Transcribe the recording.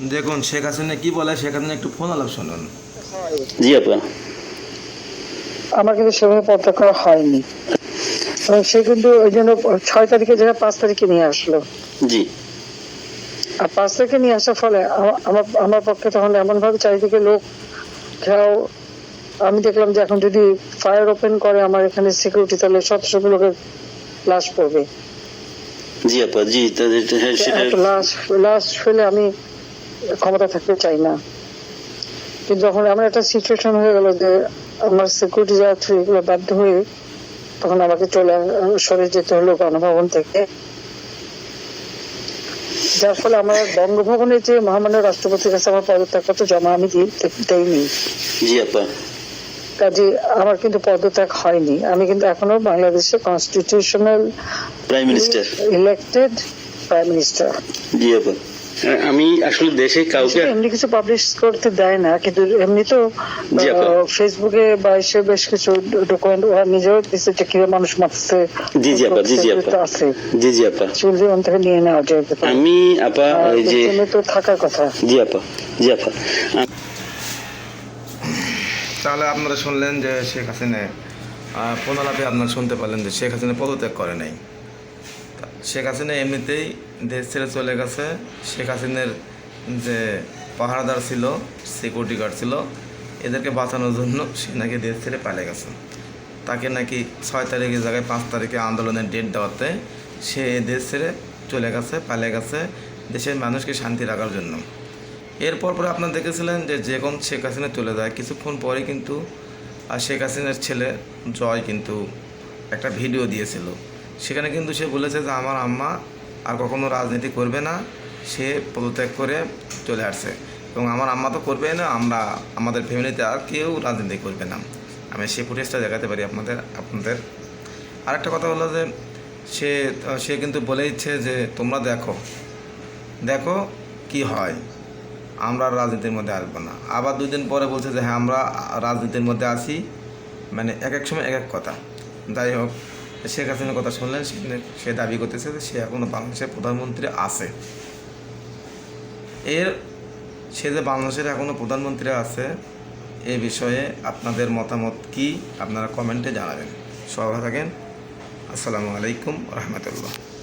দেখুন শেখ হাসিনা কি বলে শেখ হাসিনা একটু ফোন আলাপ শুনুন। জি আপা। আমার কিন্তু সেভাবে পদ্মা করা হয়নি। সে কিন্তু ওই জন্য ছয় তারিখে জায়গায় পাঁচ তারিখে নিয়ে আসলো। জি। আর পাঁচ তারিখে নিয়ে আসার ফলে আমার আমার পক্ষে তখন এমন ভাবে চারিদিকে লোক ঘেরাও আমি দেখলাম যে এখন যদি ফায়ার ওপেন করে আমার এখানে সিকিউরিটি তাহলে শত শত লোকের লাশ পড়বে। জি আপা জি তাদের হ্যাঁ, একটা লাশ লাশ ফেলে আমি ক্ষমতা থাকতে চাই না। কিন্তু যখন এমন একটা সিচুয়েশন হয়ে গেল যে আমার সিকিউরিটি যাওয়া থ্রু এগুলো বাধ্য হয়ে তখন আমাকে চলে সরে যেতে হলো গণভবন থেকে। যার ফলে আমার বঙ্গভবনে যে মহামান্য রাষ্ট্রপতির কাছে আমার পদত্যাগপত্র জমা আমি দেইনি। জি আপা কাজে আমার কিন্তু পদত্যাগ হয়নি। আমি কিন্তু এখনও বাংলাদেশের constitutional prime minister elected prime minister ji আপা আমি আসলে দেশে কাউকে এমনি কিছু পাবলিশ করতে দেয় না কিন্তু এমনি তো ফেসবুকে বা এসে বেশ কিছু ডকুমেন্ট ওরা নিজেও দিচ্ছে যে কীভাবে মানুষ মারছে। জি জি আপা জি জি আপা। জি জি আপা। চুল জীবন থেকে নিয়ে নেওয়া যায়। আমি আপা এই যে তো থাকার কথা। জি আপা জি আপা। তাহলে আপনারা শুনলেন যে শেখ হাসিনা ফোন আপনারা শুনতে পারলেন যে শেখ হাসিনা পদত্যাগ করে নাই। শেখ হাসিনা এমনিতেই দেশ ছেড়ে চলে গেছে। শেখ হাসিনার যে পাহারাদার ছিল সিকিউরিটি গার্ড ছিল, এদেরকে বাঁচানোর জন্য সে নাকি দেশ ছেড়ে পালিয়ে গেছে। তাকে নাকি ছয় তারিখের জায়গায় পাঁচ তারিখে আন্দোলনের ডেট দেওয়াতে সে দেশ ছেড়ে চলে গেছে, পালিয়ে গেছে দেশের মানুষকে শান্তি রাখার জন্য। এরপর পরে আপনারা দেখেছিলেন যে যখন শেখ হাসিনা চলে যায়। কিছুক্ষণ পরে কিন্তু আর শেখ হাসিনার ছেলে জয় কিন্তু একটা ভিডিও দিয়েছিল। সেখানে কিন্তু সে বলেছে যে আমার আম্মা আর কখনো রাজনীতি করবে না, সে পদত্যাগ করে চলে আসছে। এবং আমার আম্মা তো করবে না, আমরা, আমাদের ফ্যামিলিতে আর কেউ রাজনীতি করবে না। আমি সেই ফুটেজটা দেখাতে পারি আপনাদের আপনাদের। আরেকটা কথা হলো যে সে সে কিন্তু বলে দিচ্ছে যে, তোমরা দেখো দেখো কি হয়, আমরা রাজনীতির মধ্যে আসব না। আবার দুই দিন পরে বলছে যে হ্যাঁ আমরা রাজনীতির মধ্যে আছি মানে এক এক সময় এক এক কথা। যাই হোক শেখ হাসিনার কথা শুনলেন সে- দাবি করতেছে যে সে এখনও বাংলাদেশের প্রধানমন্ত্রী আছে। এর সে যে বাংলাদেশের এখনও প্রধানমন্ত্রী আছে, এ বিষয়ে আপনাদের মতামত কি? আপনারা কমেন্টে জানাবেন। সবাই থাকেন। আসসালামু আলাইকুম রহমতুল্লাহ।